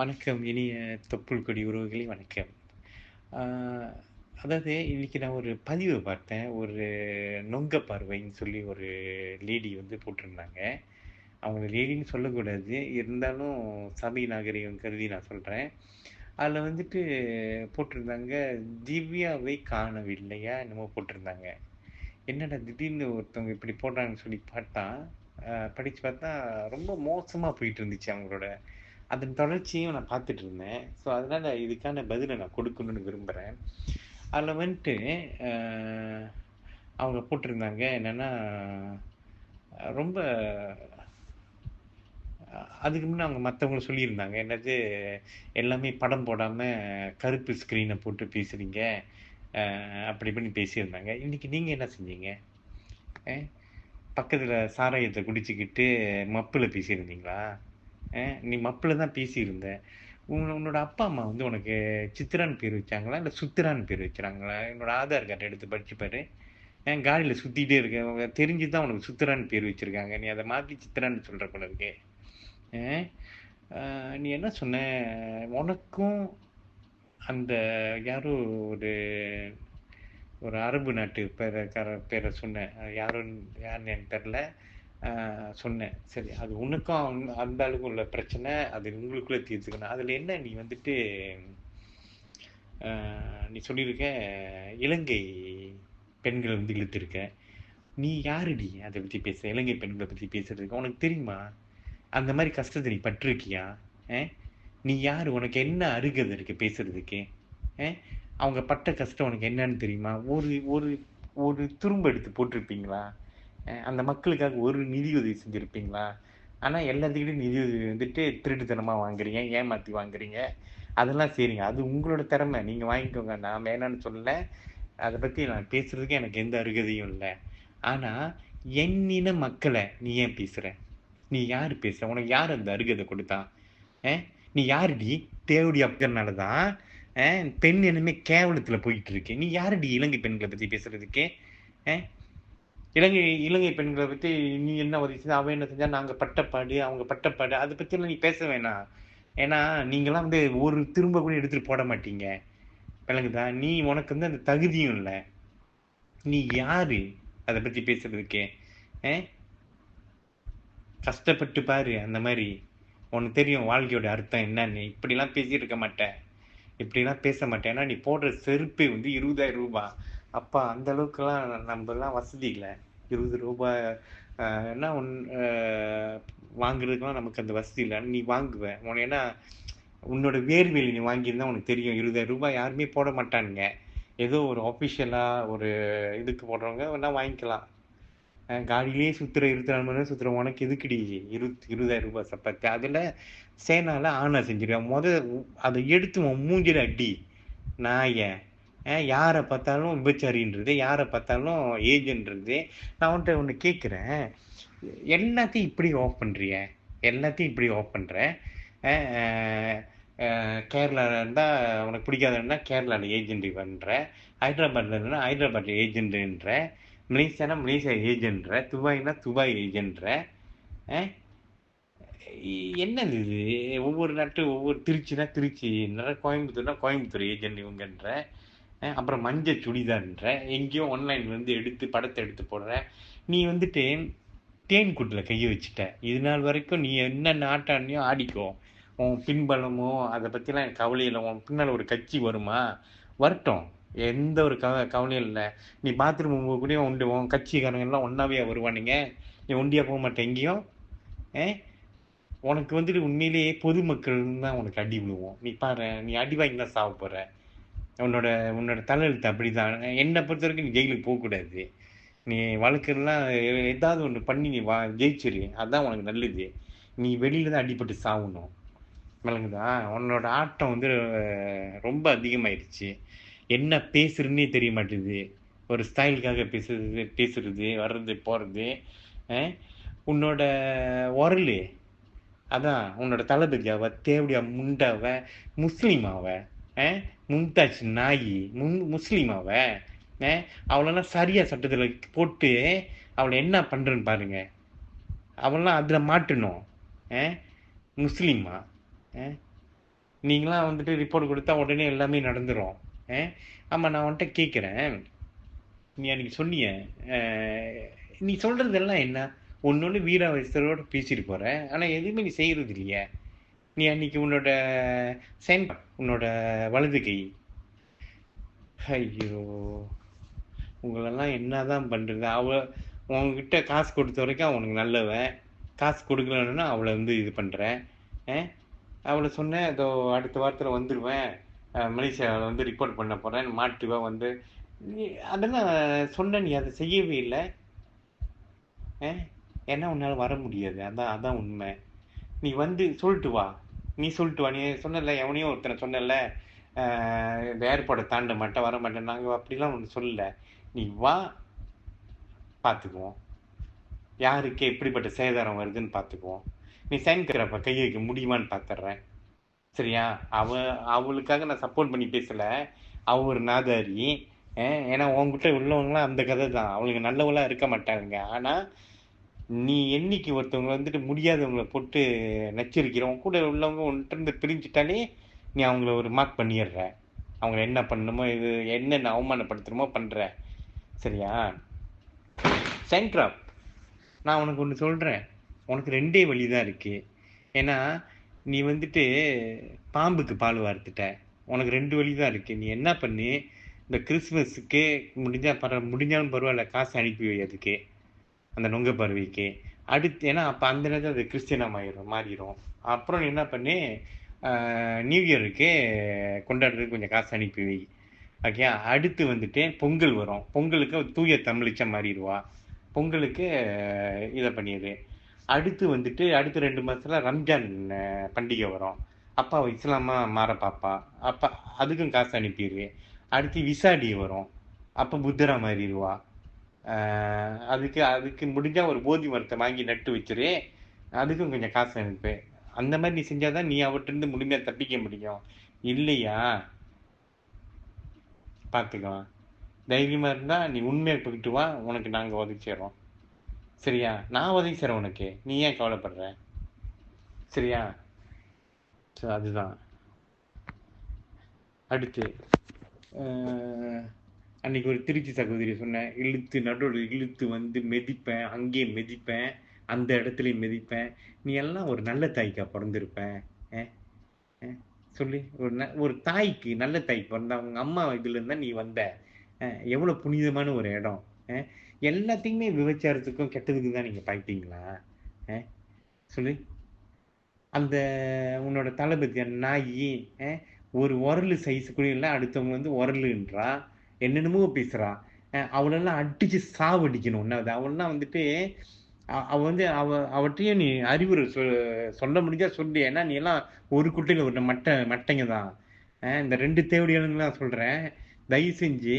வணக்கம். இனிய தொப்புள் கொடி உறவுகளே வணக்கம். அதாவது இன்னைக்கு நான் ஒரு பதிவு பார்த்தேன். ஒரு நொங்க பார்வைன்னு சொல்லி ஒரு லேடி வந்து போட்டிருந்தாங்க. அவங்க லேடின்னு சொல்லக்கூடாது. இருந்தாலும் சபை நாகரிகம் கருதி நான் சொல்கிறேன் அதில் வந்துட்டு போட்டிருந்தாங்க திவ்யாவை காணவில்லையா என்னமோ போட்டிருந்தாங்க. என்னடா திடீர்னு ஒருத்தவங்க இப்படி போடுறாங்கன்னு சொல்லி பார்த்தா படித்து பார்த்தா ரொம்ப மோசமாக போயிட்டு இருந்துச்சு அவங்களோட அதன் தொடர்ச்சியும் நான் பார்த்துட்டு இருந்தேன் ஸோ அதனால் இதுக்கான பதிலை நான் கொடுக்கணும்னு விரும்புகிறேன் அதில் வந்துட்டு அவங்க போட்டிருந்தாங்க. என்னென்னா ரொம்ப அதுக்கு முன்னே அவங்க மற்றவங்க சொல்லியிருந்தாங்க. என்னது எல்லாமே படம் போடாமல் கருப்பு ஸ்க்ரீனை போட்டு பேசுகிறீங்க அப்படி இப்படின்னு பேசியிருந்தாங்க. இன்றைக்கி நீங்கள் என்ன செஞ்சீங்க? பக்கத்தில் சாராயத்தை குடிச்சிக்கிட்டு மப்பில் பேசியிருந்தீங்களா? நீ மப்பில் தான் பேசியிருந்தேன் உன் உன்னோட அப்பா அம்மா வந்து உனக்கு சித்திரான் பேர் வச்சாங்களா? இல்லை சுத்திரான்னு பேர் வச்சுறாங்களா என்னோட ஆதார் கார்டை எடுத்து படிச்சு பாரு. என் காடியில் சுற்றிட்டே இருக்க தெரிஞ்சு தான் உனக்கு சுத்திரான்னு பேர் வச்சுருக்காங்க. நீ அதை மாற்றி சித்ரான்னு சொல்கிற போல இருக்கே. நீ என்ன சொன்ன? உனக்கும் அந்த யாரோ ஒரு ஒரு அரபு நாட்டு பேரக்கார பேரை சொன்னேன் யாரும் யாருன்னு எனக்கு தெரில சொன்னேன். சரி அது உனக்கும் அந்த அளவுக்கு உள்ள பிரச்சனை அது உங்களுக்குள்ளே தீர்த்துக்கணும். அதில் என்ன நீ வந்துட்டு நீ சொல்லியிருக்க இலங்கை பெண்களை வந்து இழுத்துருக்க. நீ யாருடி அதை பற்றி பேச? இலங்கை பெண்களை பற்றி பேசுறதுக்கு உனக்கு தெரியுமா? அந்த மாதிரி கஷ்டத்தை நீ பட்டிருக்கியா? ஆ? நீ யார்? உனக்கு என்ன அருகதை இருக்கு பேசுறதுக்கு? அவங்க பட்ட கஷ்டம் உனக்கு என்னன்னு தெரியுமா? ஒரு ஒரு ஒரு துரும்பு எடுத்து போட்டிருப்பீங்களா? அந்த மக்களுக்காக ஒரு நிதி உதவி செஞ்சுருப்பீங்களா? ஆனால் எல்லாத்துக்கிட்டையும் நிதி உதவி வந்துட்டு திருட்டுத்தனமாக வாங்குறீங்க ஏமாற்றி வாங்குறீங்க. அதெல்லாம் சரிங்க அது உங்களோட திறமை. நீங்கள் வாங்கிக்கோங்க. நான் வேணான்னு சொல்லலை. அதை பற்றி நான் பேசுகிறதுக்கு எனக்கு எந்த அருகதையும் இல்லை. ஆனால் என்னின மக்களை நீ ஏன் பேசுகிற நீ யார் பேசுகிற உனக்கு யார் அந்த அருகதை கொடுத்தா? அஹ் நீ யாருடி? தேவடி அப்படின்னால தான் பெண் என்னமே கேவலத்தில் போயிட்டு இருக்கு. நீ யாருடி இலங்கை பெண்களை பற்றி பேசுகிறதுக்கு அஹ் இலங்கை இலங்கை பெண்களை பற்றி நீ என்ன உதவி செஞ்சா அவன் என்ன செஞ்சா நாங்கள் பட்டப்பாடு அவங்க பட்டப்பாடு அதை பற்றிலாம் நீ பேச வேணாம். ஏன்னா நீங்களாம் வந்து ஒரு திரும்ப கூட எடுத்துகிட்டு போட மாட்டீங்க. விளங்குதா? நீ உனக்கு வந்து அந்த தகுதியும் இல்லை. நீ யாரு? அதை பற்றி பேசுறதுக்கு. கஷ்டப்பட்டு பாரு அந்த மாதிரி. உனக்கு தெரியும் வாழ்க்கையோட அர்த்தம் என்னன்னு. இப்படிலாம் பேசியிருக்க மாட்டேன். இப்படிலாம் பேச மாட்டேன். ஏன்னா நீ போடுற செருப்பே வந்து இருபதாயிரம் ரூபாய். அப்போ அந்த அளவுக்குலாம் நம்மலாம் வசதி இல்லை. இருபது ரூபாய் என்ன ஒன் ஆஹ், வாங்குறதுக்குலாம் நமக்கு அந்த வசதி இல்லை. நீ வாங்குவேன் உன ஏன்னா உன்னோட வேர்வையில் நீ வாங்கியிருந்தா உனக்கு தெரியும். இருபதாயிரம் ரூபாய் யாருமே போட மாட்டானுங்க. ஏதோ ஒரு ஆஃபிஷியலாக ஒரு இதுக்கு போடுறவங்க வேணால் வாங்கிக்கலாம். காடியிலேயே சுற்றுற இருபத்தி நாலு மணி நேரம் உனக்கு எதுக்குடி? இருபத்தி இருபதாயிரம் ரூபாய் சப்பாத்தி. அதில் சேனால ஆனா செஞ்சிருவேன் முத அதை எடுத்து உன் அடி. நான் ஏன்? யாரை பார்த்தாலும் விபச்சாரின்றது யாரை பார்த்தாலும் ஏஜென்றது? நான் அவன்கிட்ட ஒன்று கேட்குறேன் எல்லாத்தையும் இப்படி ஆஃப் பண்ணுறிய எல்லாத்தையும் இப்படி ஆஃப் பண்ணுற கேரளாவில் இருந்தால் உனக்கு பிடிக்காதுன்னா கேரளாவில் ஏஜென்ட் பண்ணுற ஹைதராபாத்தில் இருந்தால் ஹைதராபாத்தில் ஏஜென்ட்டுன்ற மலேசியானா மலேசியா ஏஜென்ட்ற துபாய்னா துபாய் ஏஜென்ட்ற என்னது இது? ஒவ்வொரு நாட்டு ஒவ்வொரு திருச்சினா திருச்சி கோயம்புத்தூர்னா கோயம்புத்தூர் ஏஜென்ட் இவங்கன்ற. அப்புறம் மஞ்சள் சுடிதார்ன்ற எங்கேயோ ஆன்லைன்ல வந்து எடுத்து படத்தை எடுத்து போடுற. நீ வந்துட்டு தேன் கூட்டில் கையை வச்சுட்ட. இது நாள் வரைக்கும் நீ என்ன ஆட்டானியோ ஆடிக்கோ. உன் பின்பலமோ அதை பற்றிலாம் எனக்கு கவலையில் உன் பின்னால் ஒரு கட்சி வருமா? வரட்டும். எந்த ஒரு கவ கவலையும் இல்லை. நீ பாத்ரூம் கூட உண்டு உன் கட்சிக்காரங்க எல்லாம் ஒன்றாவே வருவானுங்க. நீ ஒண்டியாக போக மாட்டேன் எங்கேயும் ஏ உனக்கு வந்துட்டு உண்மையிலேயே பொதுமக்கள் தான் உனக்கு அடி விழுவோம். நீ பாரு நீ அடி வாங்கி தான் சாப்பிட்ற உன்னோட உன்னோட தலையெழுத்து அப்படிதான். என்னை பொறுத்த வரைக்கும் நீ ஜெயிலுக்கு போகக்கூடாது. நீ வழக்கெல்லாம் ஏதாவது ஒன்று பண்ணி நீ வா ஜெயிச்சிரு. அதுதான் உனக்கு நல்லது. நீ வெளியில தான் அடிபட்டு சாகணும். விளங்குதா? உன்னோட ஆட்டம் வந்து ரொம்ப அதிகமாயிருச்சு. என்ன பேசுறதுன்னே தெரிய மாட்டேது. ஒரு ஸ்டைலுக்காக பேசுறது பேசுறது வர்றது போகிறது உன்னோட உரல். அதான் உன்னோட தளபதி அவ தேவடியா முண்டாவ முஸ்லீம் மும்தாஜ் நாயி முன் முஸ்லீம் அவ. அவளெல்லாம் சரியா சட்டத்தில் போட்டு அவளை என்ன பண்ணுறேன்னு பாருங்க. அவெல்லாம் அதில் மாட்டணும். முஸ்லீமா? நீங்களாம் வந்துட்டு ரிப்போர்ட் கொடுத்தா உடனே எல்லாமே நடந்துரும். ஆ? ஆமாம் நான் உன்கிட்ட கேட்குறேன். நீ அன்றைக்கி சொன்னிய நீ சொல்கிறதெல்லாம் என்ன? ஒன்னொன்று வீராவேசரோட பேசிட்டு போகிற ஆனால் எதுவுமே நீ செய்கிறது இல்லையே. நீ அன்னைக்கு உன்னோட சென் உன்னோட வலது கை. ஐயோ. உங்களெல்லாம் என்னதான் பண்ணுறது அவ உங்ககிட்ட காசு கொடுத்த வரைக்கும் அவனுக்கு நல்லவன். காசு கொடுக்கலன்னா அவளை வந்து இது பண்ணுறேன் அவளை சொன்னேன் அதோ அடுத்த வாரத்தில் வந்துடுவேன் மலேசியாவில் வந்து ரிப்போர்ட் பண்ண போகிறேன் மாட்டுவா வந்து. நீ அதெல்லாம் சொன்ன நீ அதை செய்யவே இல்லை. ஏன்னா உன்னால் வர முடியாது. அதான் அதான் உண்மை. நீ வந்து சொல்லிட்டு வா. நீ சொல்லிட்டு வா. நீ சொன்னல எவனையும் ஒருத்தனை சொன்னல வேறுபாடு தாண்ட மாட்டேன் வர மாட்டேன். நாங்கள் அப்படிலாம் ஒன்று சொல்லல. நீ வா பார்த்துக்குவோம் யாருக்கு எப்படிப்பட்ட சேதாரம் வருதுன்னு பார்த்துக்குவோம் நீ சைன் கட்டுறப்ப கை வைக்க முடியுமான்னு பார்த்துட்றேன் சரியா? அவ அவளுக்காக நான் சப்போர்ட் பண்ணி பேசலை. அவ ஒரு நாதாரி. ஏன்னா உன்கிட்ட உள்ளவங்களாம் அந்த கதை தான் அவளுங்க நல்லவங்களா இருக்க மாட்டாங்க ஆனால் நீ என்னைக்கு ஒருத்தவங்களை வந்துட்டு முடியாதவங்களை போட்டு நச்சரிக்கிறோம் கூட உள்ளவங்க உன்கிட்ட இருந்து பிரிஞ்சுட்டாலே நீ அவங்கள ஒரு மார்க் பண்ணிடுற. அவங்க என்ன பண்ணணுமோ இது என்னென்ன அவமானப்படுத்தணுமோ பண்ணுற சரியா? சைன்ட்ராப் நான் உனக்கு ஒன்று சொல்கிறேன் உனக்கு ரெண்டே வழி தான் இருக்குது ஏன்னா நீ வந்துட்டு பாம்புக்கு பால் வார்த்துட்ட. உனக்கு ரெண்டு வழி தான் இருக்குது நீ என்ன பண்ணு இந்த கிறிஸ்மஸுக்கு முடிஞ்சால் பர முடிஞ்சாலும் பரவாயில்ல காசு அனுப்பி வை அதுக்கு. அந்த நுங்க பருவிக்கு. அடுத்து ஏன்னா அப்போ அந்த நேரத்தில் அது கிறிஸ்டியனாக மாறிடும் மாறிடும் அப்புறம் என்ன பண்ணு நியூ இயருக்கு கொண்டாடுறதுக்கு கொஞ்சம் காசு அனுப்பி வை. ஓகே அடுத்து வந்துட்டு பொங்கல் வரும். பொங்கலுக்கு தூய தமிழிச்ச மாறிடுவா. பொங்கலுக்கு இதை பண்ணிடு அடுத்து வந்துட்டு அடுத்த ரெண்டு மாதத்தில் ரம்ஜான் பண்டிகை வரும். அப்பா இஸ்லாமாக இஸ்லாமா மாற பாப்பா. அப்ப அதுக்கும் காசு அனுப்பிடுவேன் அடுத்து விசாடி வரும். அப்போ புத்தரா மாறிடுவா. அதுக்கு அதுக்கு முடிஞ்சால் ஒரு போதி மரத்தை வாங்கி நட்டு வச்சிரு. அதுக்கும் கொஞ்சம் காசு அனுப்பு. அந்த மாதிரி நீ செஞ்சால் தான் நீ அவர்கிட்ட முழுமையாக தப்பிக்க முடியும். இல்லையா? பார்த்துக்கலாம் தைரியமாக இருந்தால் நீ உண்மையை போயிட்டு வா. உனக்கு நாங்கள் உதவி செய்கிறோம் சரியா? நான் உதவி செய்கிறேன் உனக்கு. நீ ஏன் கவலைப்படுற? சரியா? ஸோ அதுதான். அடுத்து அஹ், அன்னைக்கு ஒரு திருச்சி சகோதரி சொன்னேன் இழுத்து நடுவில் இழுத்து வந்து மிதிப்பேன் அங்கேயே மிதிப்பேன் அந்த இடத்துலையும் மிதிப்பேன். நீ எல்லாம் ஒரு நல்ல தாய்க்கா பிறந்திருப்பேன் அஹ், சொல்லி ஒரு ந- ஒரு தாய்க்கு நல்ல தாய்க்கு பிறந்த அவங்க அம்மா இதுலேருந்து நீ வந்த எவ்வளோ புனிதமான ஒரு இடம் எல்லாத்தையுமே விபச்சாரத்துக்கும் கெட்டதுக்கு தான் நீங்கள் பாய்ப்பீங்களா? சொல்லி சொல்லு. அந்த உன்னோட தளபதி நாயி ஒரு உரலு சைஸ் கூட இல்லை அடுத்தவங்க வந்து உரலுன்றா? என்னென்னமோ பேசுறா. அவளெல்லாம் அடிச்சு சாவடிக்கணும் ஒன்னாவது அவள்லாம் வந்துட்டு அவ வந்து அவ அவற்றையும் நீ அறிவுரை சொ சொல்ல முடிஞ்சா சொல்லு. ஏன்னா நீ எல்லாம் ஒரு குட்டையில் ஒரு மட்டை மட்டைங்க தான். இந்த ரெண்டு தேவடிகளுங்கெல்லாம் சொல்கிறேன் தயவு செஞ்சு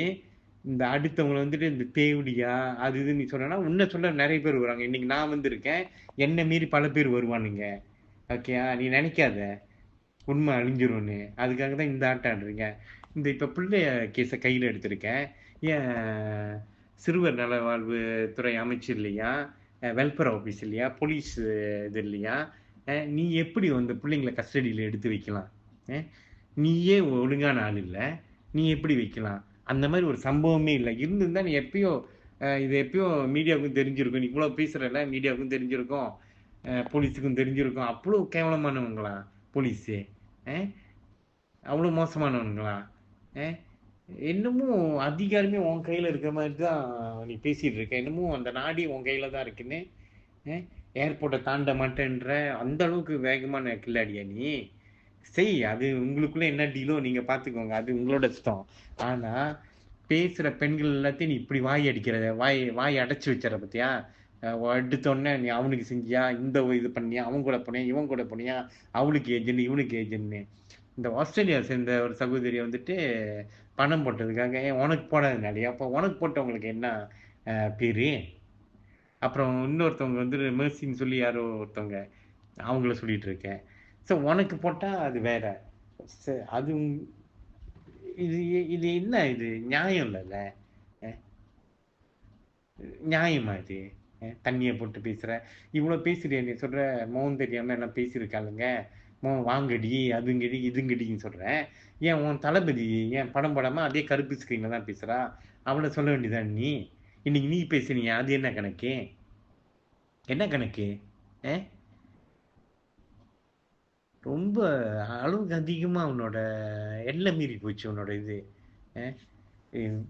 இந்த அடுத்தவங்களை வந்துட்டு இந்த தேவடியா அது இது நீ சொன்னா உன்னை சொல்ல நிறைய பேர் வருவாங்க. இன்னைக்கு நான் வந்திருக்கேன். என்னை மீறி பல பேர் வருவானுங்க. ஓகேயா நீ நினைக்காத. உண்மை அழிஞ்சிரும்னு. அதுக்காக தான் இந்த ஆட்டம் ஆடுறீங்க. இந்த இப்ப பிள்ளைய கேஸை கையில எடுத்திருக்கேன். ஏன் சிறுவர் நல வாழ்வு துறை அமைச்சர் இல்லையா? வெல்ஃபேர் ஆஃபீஸ் இல்லையா? போலீஸ் இது இல்லையா? நீ எப்படி வந்து பிள்ளைங்களை கஸ்டடியில் எடுத்து வைக்கலாம்? நீயே ஒழுங்கான ஆள் இல்லை? நீ எப்படி வைக்கலாம்? அந்த மாதிரி ஒரு சம்பவமே இல்லை. இருந்திருந்தா நீ எப்பயோ இது எப்பயோ மீடியாவுக்கும் தெரிஞ்சிருக்கும். நீ இவ்வளோ பேசுறல மீடியாவுக்கும் தெரிஞ்சிருக்கும். போலீஸுக்கும் தெரிஞ்சிருக்கும். அவ்வளோ கேவலமானவங்களா போலீஸு அவ்வளோ மோசமானவங்களா? என்னமோ அதிகாரமே உன் கையில் இருக்கிற மாதிரி தான் நீ பேசிகிட்டு இருக்க. என்னமோ அந்த நாடி உன் கையில் தான் இருக்குன்னு. ஏர்போர்ட்டை தாண்ட மாட்டேன்ற அந்த அளவுக்கு வேகமான கில்லாடியா நீ? செய் அது உங்களுக்குள்ள என்ன டீலோ நீங்கள் பார்த்துக்கோங்க அது உங்களோட இஷ்டம். ஆனால் பேசுகிற பெண்கள் எல்லாத்தையும் நீ இப்படி வாய் அடிக்கிறத வாய் வாய் அடைச்சி வச்சிட பத்தியா? அஹ் உடனே நீ அவனுக்கு செஞ்சியா? இந்த இது பண்ணியா? அவன் கூட போனியா? இவன் கூட போனியா? அவளுக்கு ஏஜென்ட் இவனுக்கு ஏஜென்ட்னு இந்த ஆஸ்திரேலியா சேர்ந்த ஒரு சகோதரி வந்துட்டு பணம் போட்டதுக்காக ஏன் உனக்கு போடாதனாலே அப்போ உனக்கு போட்டவங்களுக்கு என்ன அஹ், பேரு? அப்புறம் இன்னொருத்தவங்க வந்து மெர்சின்னு சொல்லி யாரோ ஒருத்தவங்க அவங்கள சொல்லிட்டு இருக்கேன். ஸோ உனக்கு போட்டால் அது வேற. ச- அது இது இது என்ன இது? நியாயம் இல்லைல்ல நியாயமா இது? தண்ணியை போட்டு பேசுகிற இவ்வளோ பேசுறிய நீ சொல்கிற மௌன் தெரியாமல் எல்லாம் பேசியிருக்காளுங்க? உன் வாங்கடி அதுங்கடி இதுங்கடின்னு சொல்கிறேன் ஏன் உன் தளபதி ஏன் படம் படமாக அதே கருப்பு ஸ்க்ரீனில் தான் பேசுகிறா அவளை சொல்ல வேண்டியதான் நீ? இன்னைக்கு நீ பேசுனியா அது என்ன கணக்கு? என்ன கணக்கு? ஏ? ரொம்ப அளவுக்கு அதிகமாக உன்னோட எல்லை மீறி போச்சு உன்னோட இது.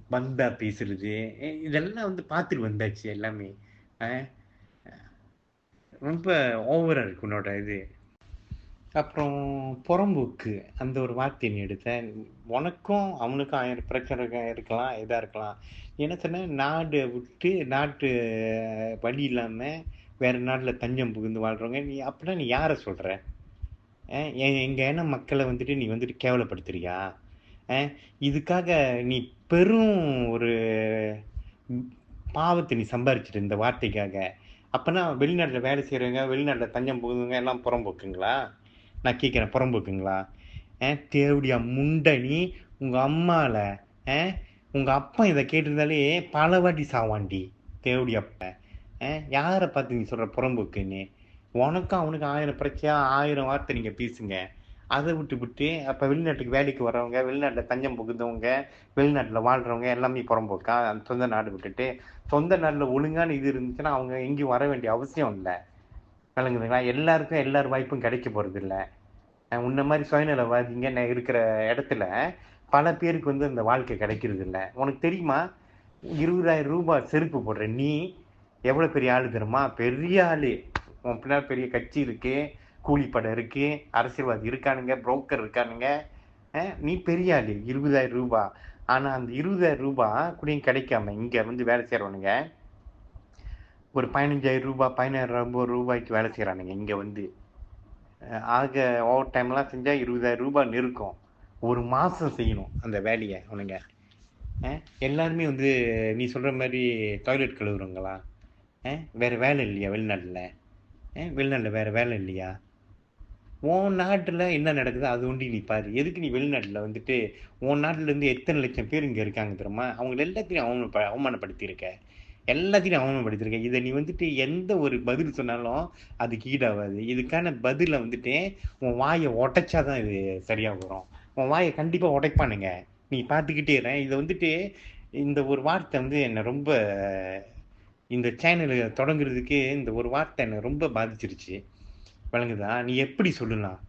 வந்தா பேசுறது. இதெல்லாம் வந்து பார்த்துட்டு வந்தாச்சு எல்லாமே. ரொம்ப ஓவராக இருக்கு உன்னோட இது. அப்புறம் புறம்போக்கு அந்த ஒரு வார்த்தையை நீ எடுத்தேன். உனக்கும் அவனுக்கும் ஆயிரம் பிரச்சனை இருக்கலாம் இதாக இருக்கலாம். என்ன சொன்ன? நாடு விட்டு நாட்டு வழி இல்லாமல் வேறு நாட்டில் தஞ்சம் புகுந்து வாழ்கிறவங்க நீ அப்படின்னா நீ யாரை சொல்கிற எங்கள் என்ன மக்களை வந்துட்டு நீ வந்துட்டு கேவலப்படுத்துறியா? இதுக்காக நீ பெரும் ஒரு பாவத்தை நீ சம்பாரிச்சிட்டு இந்த வார்த்தைக்காக. அப்போனா வெளிநாட்டில் வேலை செய்கிறவங்க வெளிநாட்டில் தஞ்சம் புகுந்தவங்க எல்லாம் புறம்போக்குங்களா? நான் கேட்குறேன் புறம்புக்குங்களா? ஏ தேவடியா முண்டனி உங்கள் அம்மாவில் ஏ உங்கள் அப்பா இதை கேட்டிருந்தாலே பல வாட்டி சாவாண்டி தேவடி அப்பா. ஏ யாரை பார்த்து நீ சொல்கிற புறம்புக்குன்னு? உனக்கும் அவனுக்கு ஆயிரம் பிரச்சனை ஆயிரம் வார்த்தை நீங்கள் பேசுங்க. அதை விட்டு விட்டு அப்போ வெளிநாட்டுக்கு வேலைக்கு வர்றவங்க வெளிநாட்டில் தஞ்சம் புகுந்தவங்க வெளிநாட்டில் வாழ்கிறவங்க எல்லாமே புறம்போக்கா? அந்த சொந்த நாடு விட்டுட்டு சொந்த நாட்டில் ஒழுங்கான இது இருந்துச்சுன்னா அவங்க எங்கேயும் வர வேண்டிய அவசியம் இல்லை. விளங்குதுங்களா? எல்லாருக்கும் எல்லார் வாய்ப்பும் கிடைக்க போகிறது இல்லை உன்ன மாதிரி சுயநலவாதிங்க நான் இருக்கிற இடத்துல பல பேருக்கு வந்து அந்த வாழ்க்கை கிடைக்கிறது இல்லை உனக்கு தெரியுமா? இருபதாயிரம் ரூபாய் செருப்பு போடுற நீ எவ்வளோ பெரிய ஆள் தெரியுமா? பெரிய ஆள். உன் பின்னால் பெரிய கட்சி இருக்கு கூலிப்படை இருக்கு அரசியல்வாதி இருக்கானுங்க புரோக்கர் இருக்கானுங்க. நீ பெரிய ஆள் இருபதாயிரம் ரூபாய். ஆனால் அந்த இருபதாயிரம் ரூபாய் கூடயும் கிடைக்காம இங்கே வந்து வேலை செய்கிறவனுங்க ஒரு பதினஞ்சாயிரம் ரூபாய் பதினாயிரம் ரூபாய்க்கு வேலை செய்கிறானுங்க இங்கே வந்து. ஆக ஓவர் டைம்லாம் செஞ்சால் இருபதாயிரம் ரூபாய் நிற்கும் ஒரு மாதம் செய்யணும் அந்த வேலையை அவனுங்க. எல்லாருமே வந்து நீ சொல்கிற மாதிரி டாய்லெட் கழுவுறவங்களா? வேறு வேலை இல்லையா வெளிநாட்டில்? வெளிநாட்டில் வேறு வேலை இல்லையா? உன் நாட்டில் என்ன நடக்குதோ? அது ஒண்டி நீ பாரு. எதுக்கு நீ வெளிநாட்டில் வந்துட்டு உன் நாட்டிலேருந்து எத்தனை லட்சம் பேர் இங்கே இருக்காங்க தெரியுமா? அவங்க எல்லாத்தையும் அவமான அவமானப்படுத்தியிருக்க. எல்லாத்தையும் அவமானப்படுத்திருக்கேன் இதை நீ வந்துட்டு எந்த ஒரு பதில் சொன்னாலும் அதுக்கு ஈடாகாது. இதுக்கான பதில வந்துட்டு உன் வாயை உடைச்சாதான் இது சரியாக வரும். உன் வாயை கண்டிப்பாக உடைப்பானுங்க. நீ பார்த்துக்கிட்டே இரு. இதை வந்துட்டு இந்த ஒரு வார்த்தை வந்து என்னை ரொம்ப இந்த சேனல் தொடங்குறதுக்கு இந்த ஒரு வார்த்தை என்னை ரொம்ப பாதிச்சிருச்சு. விளங்குதா? நீ எப்படி சொல்லலாம்?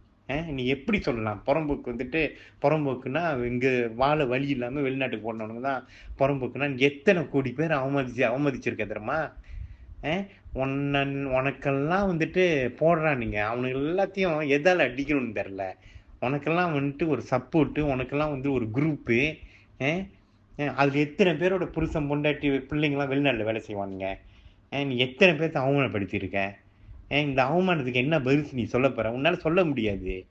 நீ எப்படி சொல்லலாம்? புறம்போக்கு வந்துட்டு புறம்போக்குன்னா இங்கே வாழ வழி இல்லாமல் வெளிநாட்டுக்கு போனவனுங்க தான் புறம்போக்குன்னா நீ எத்தனை கோடி பேர் அவமதிச்சு அவமதிச்சிருக்க தெரியுமா? உன்னன் உனக்கெல்லாம் வந்துட்டு போடுறானுங்க அவனுக்கு எல்லாத்தையும் எதால் அடிக்கணும்னு தெரில உனக்கெல்லாம் வந்துட்டு ஒரு சப்போர்ட்டு உனக்கெல்லாம் வந்து ஒரு குரூப்பு அதில் எத்தனை பேரோட புருஷன் பொண்டாட்டி பிள்ளைங்களாம் வெளிநாட்டில் வேலை செய்வானுங்க? நீ எத்தனை பேர்த்த அவமானப்படுத்தியிருக்கேன் இந்த அவமானத்துக்கு என்ன பதில் நீ சொல்ல போற? உன்னால சொல்ல முடியாது.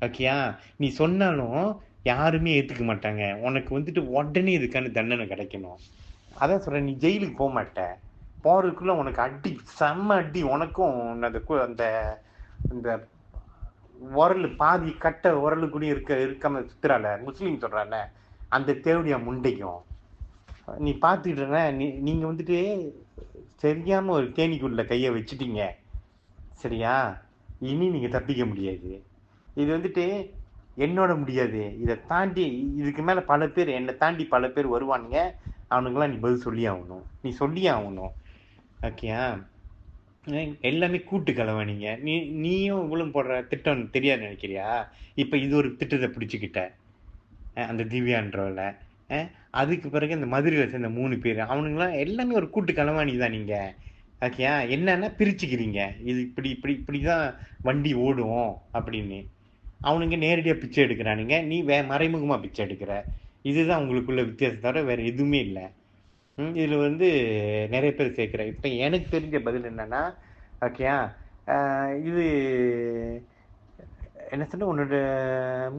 ஓகேயா? நீ சொன்னாலும் யாருமே ஏத்துக்க மாட்டாங்க. உனக்கு வந்துட்டு உடனே இதுக்கான தண்டனை கிடைக்கணும். அதான் சொல்றேன் நீ ஜெயிலுக்கு போக மாட்ட. போறதுக்குள்ள உனக்கு அடி செம்ம அடி. உனக்கும் அந்த அந்த இந்த உரல் பாதி கட்ட உரலு கூட இருக்க இருக்காம சுத்துறால முஸ்லீம் சொல்றால அந்த தேவடியா முண்டைக்கும் நீ பார்த்துக்கிட்டு நீ நீங்கள் வந்துட்டு சரியாமல் ஒரு தேனிக்குள்ள கையை வச்சுட்டீங்க. சரியா? இனி நீங்கள் தப்பிக்க முடியாது. இது வந்துட்டு என்னோட முடியாது. இதை தாண்டி இதுக்கு மேலே பல பேர் என்னை தாண்டி பல பேர் வருவானுங்க. அவனுங்கெல்லாம் நீ பதில் சொல்லி ஆகணும். நீ சொல்லி ஆகணும். ஓகேயா எல்லாமே கூட்டு கலவானீங்க நீ நீயும் இவ்வளவு போடுற திட்டம் தெரியாது நினைக்கிறியா? இப்போ இது ஒரு திட்டத்தை பிடிச்சிக்கிட்ட. அந்த திவ்யான்றவில் அதுக்கு பிறகு இந்த மதுரையில் சேர்ந்த மூணு பேர். அவனுங்களாம் எல்லாமே ஒரு கூட்டு கலவாணி தான் நீங்கள் ஓகேயா என்னன்னா பிரிச்சுக்கிறீங்க. இது இப்படி இப்படி இப்படி தான் வண்டி ஓடும் அப்படின்னு. அவனுங்க நேரடியாக பிச்சை எடுக்கிறானுங்க. நீ வே மறைமுகமாக பிச்சை எடுக்கிற. இதுதான் உங்களுக்குள்ள வித்தியாசம் தவிர வேறு எதுவுமே இல்லை. இதில் வந்து நிறைய பேர் சேர்க்குற இப்போ எனக்கு தெரிஞ்ச பதில் என்னென்னா ஓகேயா இது என்ன சொன்ன? உன்னோட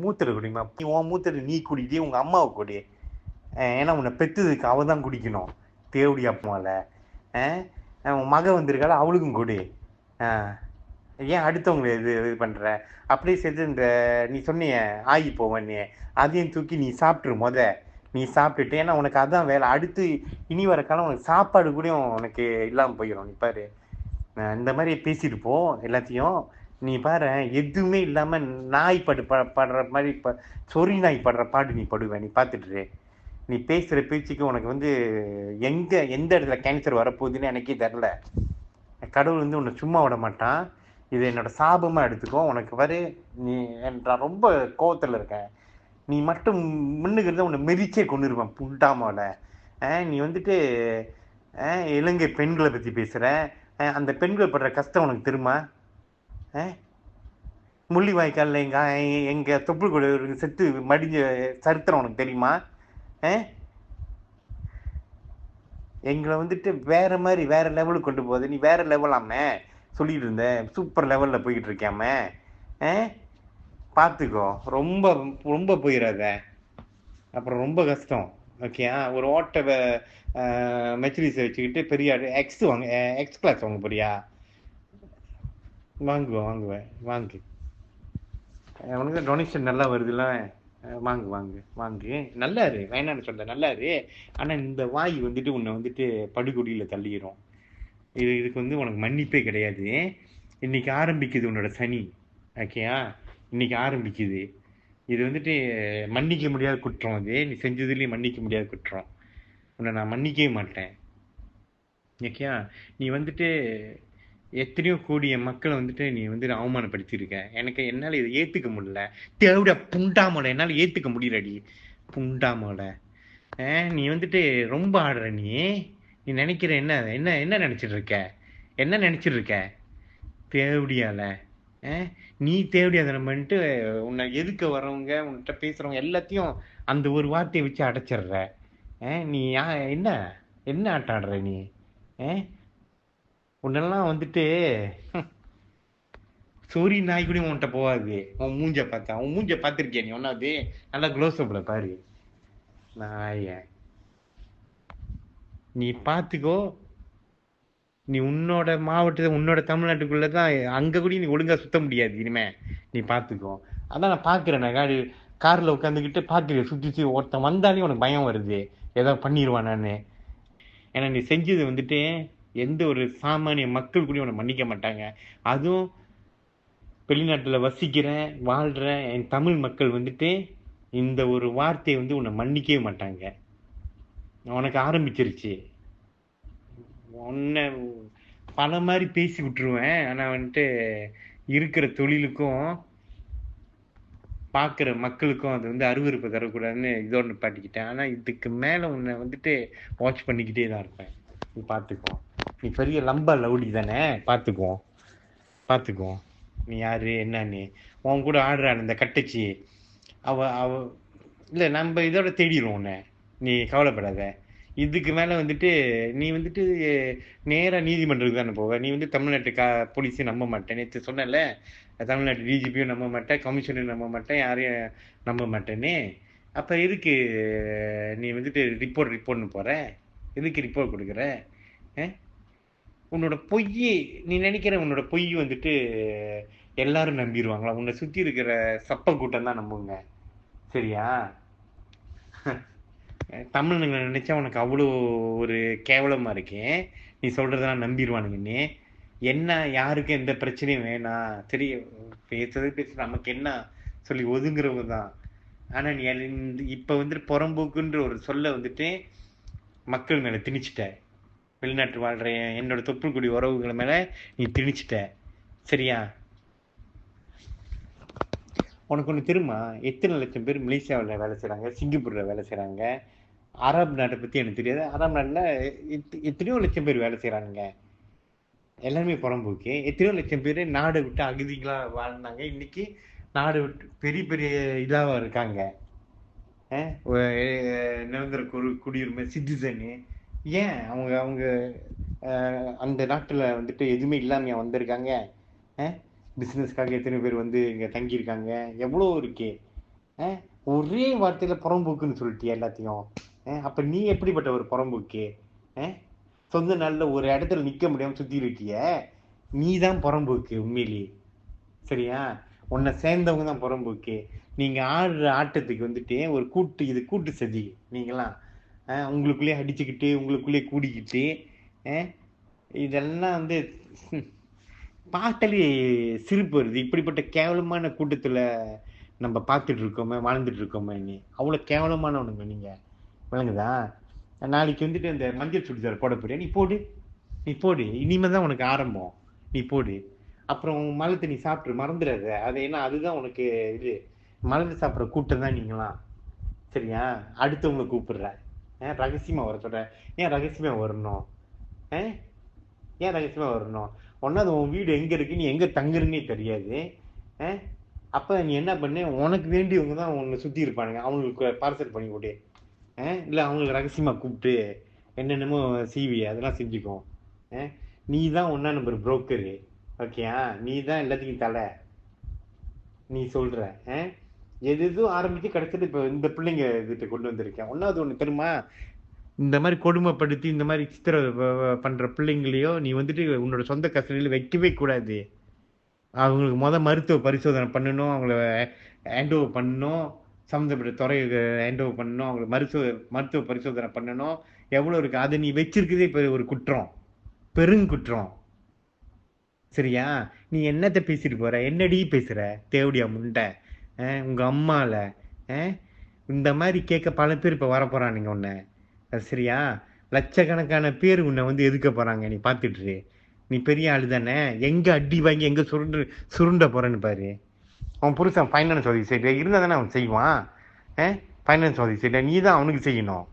மூத்தரை குடிமா. நீ உன் மூத்தரை நீ குடிக்கிட்டே உங்கள் அம்மாவை குடி. ஏன்னா உன்னை பெத்ததுக்கு அவள் தான் குடிக்கணும். தேவடி அப்பாவில் ஆ உன் மக வந்திருக்காள் அவளுக்கும் கொடு. ஏன் அடுத்தவங்களை இது இது பண்ணுற அப்படியே சேர்த்து இந்த நீ சொன்னிய ஆகி போவன்னு அதையும் தூக்கி நீ சாப்பிட்ரு முத. நீ சாப்பிட்டுட்டு ஏன்னா உனக்கு அதான் வேலை. அடுத்து இனி வர காலம் உனக்கு சாப்பாடு கூட உனக்கு இல்லாமல் போயிடும் நீ பாரு. இந்த மாதிரி பேசிட்டு போ எல்லாத்தையும். நீ பாரு எதுவுமே இல்லாமல் நாய் படு ப- படுற மாதிரி ப சொறி நாய் படுற பாடு நீ படுவேன் நீ பார்த்துட்டுரு நீ பேசுகிற பேச்சுக்கு உனக்கு வந்து எங்கே எந்த இடத்துல கேன்சர் வரப்போகுதுன்னு எனக்கே தெரில கடவுள் வந்து உன்னை சும்மா விட மாட்டான். இது என்னோட சாபமாக எடுத்துக்கோ. உனக்கு வரு. நீ நான் ரொம்ப கோவத்தில் இருக்கேன். நீ மட்டும் முன்னுக்கிறத உன்னை மெரிச்சே கொண்டுருவேன் புண்டாமாவில் நீ வந்துட்டு இலங்கை பெண்களை பற்றி பேசுகிற அந்த பெண்கள் படுற கஷ்டம் உனக்கு தெரியுமா? அஹ்? முள்ளிவாய்க்காலில் எங்கள் எங்கள் தொப்புள் கூட செத்து மடிஞ்ச சரித்திரம் உனக்கு தெரியுமா? எங்களை வந்துட்டு வேற மாதிரி வேற லெவலுக்கு கொண்டு போகுது. நீ வேற லெவலாமே சொல்லிட்டு இருந்த. சூப்பர் லெவல்ல போய்கிட்டு இருக்காம பார்த்துக்கோ ரொம்ப ரொம்ப போயிடாத அப்புறம் ரொம்ப கஷ்டம். ஓகே ஒரு ஓட்ட மெச்சரிஸை வச்சுக்கிட்டு பெரிய எக்ஸ் வாங்க எக்ஸ் கிளாஸ் வாங்க போறியா? வாங்குவேன் வாங்குவேன் வாங்கு. உனக்கு டொனேஷன் நல்லா வருதுல்ல வாங்கு வாங்கு வாங்கு. நல்லா இரு வேணான்னு சொல்ல நல்லா இரு இந்த வாய் வந்துட்டு உன்னை வந்துட்டு படுகொடியில் தள்ளிடும் இது இதுக்கு வந்து உனக்கு மன்னிப்பே கிடையாது. இன்னைக்கு ஆரம்பிக்குது உன்னோட சனி ஓகேயா இன்னைக்கு ஆரம்பிக்குது. இது வந்துட்டு மன்னிக்க முடியாத குற்றம் அது. நீ செஞ்சதுலேயும் மன்னிக்க முடியாத குற்றம். உன்னை நான் மன்னிக்கவே மாட்டேன். ஓகேயா நீ வந்துட்டு எத்தனையோ கூடிய மக்களை வந்துட்டு நீ வந்து அவமானப்படுத்தியிருக்க. எனக்கு என்னால் இதை ஏற்றுக்க முடியல. தேவிட புண்டாமலை. என்னால் ஏற்றுக்க முடியலடி. புண்டாமலை. நீ வந்துட்டு ரொம்ப ஆடுற நீ. நீ நினைக்கிற என்ன என்ன என்ன நினச்சிட்டு இருக்க என்ன நினச்சிட்டு இருக்க தேவடியால நீ தேவடியாதனம் பண்ணிட்டு உன்னை எதுக்க வர்றவங்க உன்கிட்ட பேசுகிறவங்க எல்லாத்தையும் அந்த ஒரு வார்த்தையை வச்சு அடைச்சிடுற. நீ யா- என்ன என்ன ஆட்டம் ஆடுற நீ? உன்னெல்லாம் வந்துட்டு ஹம், நாய் கூட உன்கிட்ட போகாது. உன் மூஞ்ச பார்த்தா. உன் மூஞ்ச பார்த்துருக்கிய நீ? ஒன்னாவது நல்லா க்ளோஸ் அப்ல பாரு. நாய. நீ பார்த்துக்கோ. நீ உன்னோட மாவட்டத்தை உன்னோட தமிழ்நாட்டுக்குள்ள தான் அங்கே கூட நீ ஒழுங்காக சுத்த முடியாது இனிமே. நீ பார்த்துக்கோ. அதான் நான் பார்க்குறேன் நான் காடி உட்காந்துக்கிட்டு பார்க்குறேன். சுற்றி சுற்றி ஒருத்தன் வந்தாலே உனக்கு பயம் வருது. ஏதோ பண்ணிடுவான் நான் ஏன்னா நீ செஞ்சது வந்துட்டு எந்த ஒரு சாமானிய மக்கள் கூட உன்னை மன்னிக்க மாட்டாங்க. அதுவும் வெளிநாட்டில் வசிக்கிறேன் வாழ்கிற என் தமிழ் மக்கள் வந்துட்டு இந்த ஒரு வார்த்தையை வந்து உன்னை மன்னிக்கவே மாட்டாங்க. உனக்கு ஆரம்பிச்சிருச்சு. உன்னை பல மாதிரி பேசி விட்டுருவேன். ஆனால் வந்துட்டு இருக்கிற தொழிலுக்கும் பார்க்குற மக்களுக்கும் அது வந்து அருவருப்பு தரக்கூடாதுன்னு இதோடு நிப்பாட்டிக்கிட்டேன். ஆனால் இதுக்கு மேலே உன்னை வந்துட்டு வாட்ச் பண்ணிக்கிட்டே தான் இருப்பேன். நீ பார்த்துக்கோ. நீ பெரிய லம்பா லவுடி தானே? பார்த்துக்குவோம் பார்த்துக்குவோம் நீ யாரு? என்னன்னு. உன் கூட ஆடுறான் இந்த கட்டச்சி. அவ அவ இல்லை நம்ம இதோட தேடிடுவோம் உன்னை. நீ கவலைப்படாத. இதுக்கு மேலே வந்துட்டு நீ வந்துட்டு நேராக நீதிமன்றத்துக்கு தானே போவ. நீ வந்து தமிழ்நாட்டு கா போலீஸையும் நம்ப மாட்டேன் நேற்று சொன்னல தமிழ்நாட்டு டிஜிபியும் நம்ப மாட்டேன். கமிஷனரும் நம்ப மாட்டேன். யாரையும் நம்ப மாட்டேன்னு. அப்போ எதுக்கு நீ வந்துட்டு ரிப்போர்ட் ரிப்போர்ட்னு போகிற எதுக்கு ரிப்போர்ட் கொடுக்குற? ஆ? உன்னோட பொய் நீ நினைக்கிற உன்னோட பொய் வந்துட்டு எல்லாரும் நம்பிடுவாங்களா உன்னை சுத்தி இருக்கிற சப்ப கூட்டம் தான் நம்புங்க. சரியா? தமிழனுங்களை நினைச்சா உனக்கு அவ்வளோ ஒரு கேவலமா இருக்கேன் நீ சொல்றதெல்லாம் நம்பிடுவானுங்கன்னு என்ன யாருக்கும் எந்த பிரச்சனையும் வேணாம் சரி பேசுறது பேச நமக்கு என்ன சொல்லி ஒதுங்குறவங்க தான். ஆனால் நீ இப்போ வந்துட்டு புறம்போக்குன்ற ஒரு சொல்ல வந்துட்டு மக்கள் மேலே திணிச்சிட்ட. வெளிநாட்டு வாழ்கிற என்னோட தொப்புள்குடி உறவுகள் மேலே நீ திணிச்சிட்ட. சரியா? உனக்கு ஒன்று தெரியுமா? எத்தனை லட்சம் பேர் மலேசியாவில் வேலை செய்கிறாங்க சிங்கப்பூரில் வேலை செய்கிறாங்க அரபு நாட்டை பற்றி எனக்கு தெரியாது. அரபு நாட்டில் எத்தனையோ லட்சம் பேர் வேலை செய்கிறாங்க எல்லாருமே புறம்போக்கு எத்தனையோ லட்சம் பேர் நாடு விட்டு அகதிகளாக வாழ்ந்தாங்க. இன்னைக்கு நாடு விட்டு பெரிய பெரிய இதாக இருக்காங்க. நிரந்தர குரு குடியுரிமை சிட்டிசனு ஏன் அவங்க அவங்க அந்த நாட்டில் வந்துட்டு எதுவுமே இல்லாமையா வந்திருக்காங்க? பிஸ்னஸ்க்காக எத்தனை பேர் வந்து இங்கே தங்கியிருக்காங்க? எவ்வளோ இருக்கே? ஒரே வார்த்தையில் புறம்போக்குன்னு சொல்லிட்டியா எல்லாத்தையும்? அப்போ நீ எப்படிப்பட்ட ஒரு புறம்போக்கு? சொந்த நாளில் ஒரு இடத்துல நிற்க முடியாமல் சுற்றி இருக்கிய? நீ தான் புறம்போக்கு உண்மையிலேயே சரியா? உன்னை சேர்ந்தவங்க தான் புறம்போக்கு. நீங்கள் ஆடுற ஆட்டத்துக்கு வந்துட்டு ஒரு கூட்டு இது கூட்டு சதி நீங்களாம். உங்களுக்குள்ளேயே அடிச்சுக்கிட்டு உங்களுக்குள்ளேயே கூடிக்கிட்டு இதெல்லாம் வந்து ஹம், பார்த்தாலே சிரிப்பு வருது. இப்படிப்பட்ட கேவலமான கூட்டத்தில் நம்ம பார்த்துட்டு இருக்கோமே வாழ்ந்துட்டு இருக்கோமே நீ அவ்வளோ கேவலமானவனுங்க நீங்கள் விளங்குதா? நாளைக்கு வந்துட்டு இந்த மஞ்சள் சுடிதார் போட போறியா? நீ போடு. நீ போடு. இனிமே தான் உனக்கு ஆரம்பம். நீ போடு. அப்புறம் மலத்தை தண்ணி சாப்பிட்டு மறந்துடாத. அது ஏன்னா அதுதான் உனக்கு இது. மலர்ந்து சாப்பிட்ற கூட்டம் தான் நீங்களாம். சரியா? அடுத்தவங்களை கூப்பிடுற ஏன் ரகசியமாக வர சொல்ற ஏன் ரகசியமாக வரணும்? ஆ? ஏன் ரகசியமாக வரணும்? ஒன்னாவது உன் வீடு எங்கே இருக்கு? நீ எங்கே தங்குறன்னே தெரியாது. ஆ? அப்போ நீ என்ன பண்ணு? உனக்கு வேண்டியவங்க தான் உன்னை சுற்றி இருப்பானுங்க. அவங்களுக்கு பார்சல் பண்ணி கொடு. ஆ? இல்ல அவங்களுக்கு ரகசியமாக கூப்பிட்டு என்னென்னமோ சிவி அதெல்லாம் செஞ்சுக்கும் ஆ? நீ தான் ஒன்றா நம்பர் புரோக்கரு ஓகேயா நீ தான் எல்லாத்துக்கும் தலை. நீ சொல்கிற ஆ? எது எதுவும் ஆரம்பிச்சு கிடைச்சது இப்போ இந்த பிள்ளைங்க இதுகிட்ட கொண்டு வந்திருக்கேன். ஒன்னாவது ஒண்ணு தெரியுமா? இந்த மாதிரி கொடுமைப்படுத்தி இந்த மாதிரி சித்திர பண்ணுற பண்ற பிள்ளைங்களையோ நீ வந்துட்டு உன்னோட சொந்த கஸ்டடியில் வைக்கவே கூடாது. அவங்களுக்கு மொதல் மருத்துவ பரிசோதனை பண்ணணும் அவங்கள ஹேண்டோவர் பண்ணணும் சம்மந்தப்பட்ட துறை ஹேண்டோவர் பண்ணணும் அவங்களை மருத்துவ மருத்துவ பரிசோதனை பண்ணணும். எவ்வளோ இருக்கு? அதை நீ வச்சிருக்கிறதே இப்போ ஒரு குற்றம். பெருங்குற்றம் சரியா? நீ என்னத்தை பேசிட்டு போற? என்னடி பேசுற? தேவடியா முண்டை. உங்கள் அம்மாவில் இந்த மாதிரி கேட்க பல பேர் இப்போ வர போறானுங்க உன்னை. சரியா? லட்சக்கணக்கான பேர் உன்னை வந்து எதுக்க போகிறாங்க நீ பார்த்துட்டு நீ பெரிய ஆள் தானே. எங்கே அடி வாங்கி எங்கே சுருண்டு சுருண்ட போகிறேன்னு பாரு. அவன் புருஷன் ஃபைனான்ஸ் உதவி செய்யல. இருந்தால் தானே அவன் செய்வான். ஃபைனான்ஸ் உதவி செய்யல. நீ தான் அவனுக்கு செய்யணும்.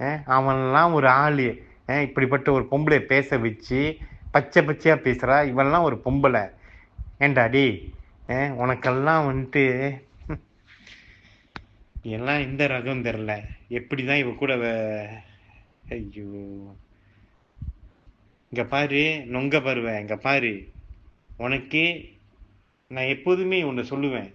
ஏ அவன்லாம் ஒரு ஆள். ஏ இப்படிப்பட்ட ஒரு பொம்பளை பேச வச்சு பச்சை பச்சையாக பேசுகிறா இவன்லாம் ஒரு பொம்பளை. ஏன்டா உனக்கெல்லாம் வந்துட்டு எல்லாம் இந்த ரகம் தெரில. எப்படி தான் இவ கூட ஐயோ. இங்க பாரு நொங்க பருவேன் இங்க பாரு. உனக்கு நான் எப்போதுமே ஒன்று சொல்லுவேன்.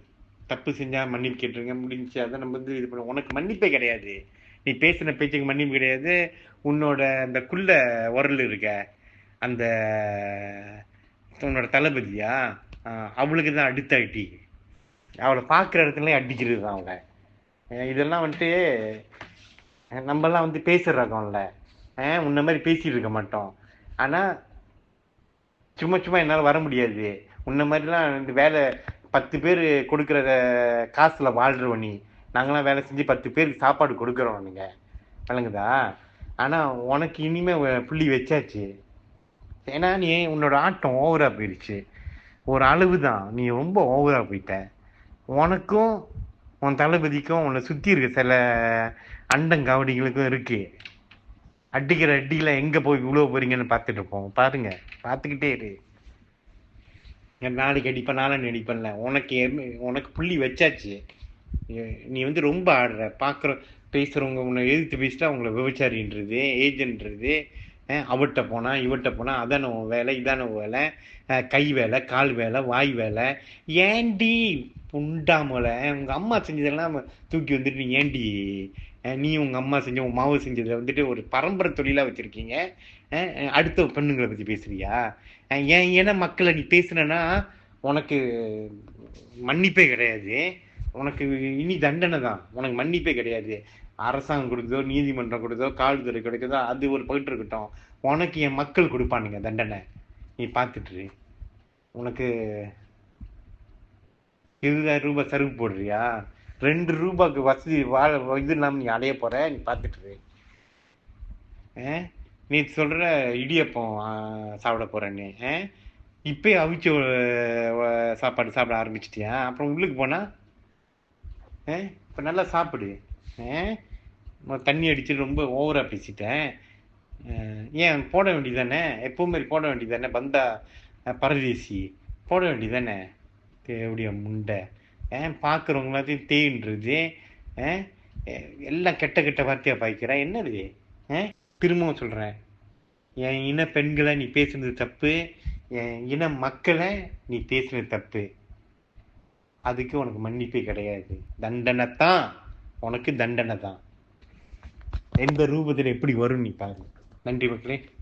தப்பு செஞ்சா மன்னிப்பு கேட்டுருங்க முடிஞ்சு அதை நம்ம வந்து இது பண்ண உனக்கு மன்னிப்பே கிடையாது. நீ பேசின பேச்சுக்கு மன்னிப்பு கிடையாது. உன்னோட அந்த குள்ள உரல் இருக்க. அந்த உன்னோட தளபதியா? அவளுக்கு தான் அடுத்த அடி அவளை பார்க்குற இடத்துல அடிக்கிறது தான் அவளை இதெல்லாம் வந்துட்டு நம்மலாம் வந்து பேசுறோம்ல உன்ன மாதிரி பேசிட்டு இருக்க மாட்டோம். ஆனால் சும்மா சும்மா என்னால் வர முடியாது. உன்ன மாதிரிலாம் இந்த வேலை பத்து பேர் கொடுக்குற காசில் வாழ்கிறோம் நீ. நாங்களாம் வேலை செஞ்சு பத்து பேருக்கு சாப்பாடு கொடுக்குறோம் நீங்கள் விளங்குதா? ஆனால் உனக்கு இனிமேல் புள்ளி வச்சாச்சு. ஏன்னா நீ உன்னோட ஆட்டம் ஓவராக போயிடுச்சு. ஒரு அளவு தான். நீ ரொம்ப ஓவராக போயிட்ட. உனக்கும் உன் தளபதிக்கும் உன்னை சுற்றி இருக்க சில அண்டங்காவடிகளுக்கும் இருக்கு. அடிக்கிற அடியில் எங்கே போய் உழுவ போறீங்கன்னு பார்த்துட்டு இருப்போம். பாருங்க பார்த்துக்கிட்டே இரு. நாளைக்கு அடிப்பேன் நாளைக்கு அடிப்பேன்ல. உனக்கு உனக்கு புள்ளி வச்சாச்சு. நீ- வந்து ரொம்ப ஆடுற. பார்க்குற பேசுகிறவங்க உன்னை எதிர்த்து பேசிட்டா அவங்கள விபச்சாரின்றது ஏஜென்ட்றது. அவட்ட போனால் இவட்ட போனால் அதான உன் வேலை இதான உன் வேலை? கை வேலை கால் வேலை வாய் வேலை. ஏண்டி புண்டாமல உங்கள் அம்மா செஞ்சதெல்லாம் தூக்கி வந்துட்டு நீ ஏண்டி நீ உங்கள் அம்மா செஞ்ச உங்கள் மாவு செஞ்சதை வந்துட்டு ஒரு பரம்பரை தொழிலாக வச்சுருக்கீங்க. அடுத்த பெண்ணுங்களை பற்றி பேசுறியா? ஏன் ஏன்னா மக்களை நீ பேசுனனா உனக்கு மன்னிப்பே கிடையாது. உனக்கு இனி தண்டனை தான். உனக்கு மன்னிப்பே கிடையாது. அரசாங்கம் கொடுக்குதோ நீதிமன்றம் கொடுக்குதோ காவல்துறை கொடுக்குதோ அது ஒரு போயிட்டு இருக்கட்டும். உனக்கு என் மக்கள் கொடுப்பானுங்க தண்டனை. நீ பார்த்துட்டு உனக்கு இருபதாயிரம் ரூபாய் சருகு போடுறியா? ரெண்டு ரூபாய்க்கு வசதி வாழ இது இல்லாமல் நீ அடைய போகிற நீ பார்த்துட்டு ஆ? நீ சொல்கிற இடியப்பம் சாப்பிட போகிறேன்னு ஆ? இப்பயே அவிச்ச சாப்பாடு சாப்பிட ஆரம்பிச்சிட்டியா? அப்புறம் உள்ளுக்கு போனா? ஆ? இப்போ நல்லா சாப்பிடு. தண்ணி அடிச்சுட்டு ரொம்ப ஓவராக பேசிட்டேன். ஏன் போட வேண்டியதானே தானே மாதிரி போட வேண்டியதானே பந்தா பரதேசி போட வேண்டியதானே தேவடிய முண்டை. ஏன் பார்க்குறவங்க எல்லாத்தையும் தேன்றது எல்லாம் கெட்ட கெட்ட வார்த்தையாக பாய்க்கிற? என்னது? அஹ்? திரும்பவும் சொல்கிறேன் என் இன பெண்களை நீ பேசுனது தப்பு. என் இன மக்களை நீ பேசுனது தப்பு. அதுக்கு உனக்கு மன்னிப்பே கிடையாது. தண்டனை தான் உனக்கு தண்டனை தான். எந்த ரூபத்தில் எப்படி வரும் நீ பாரு. நன்றி மக்களே.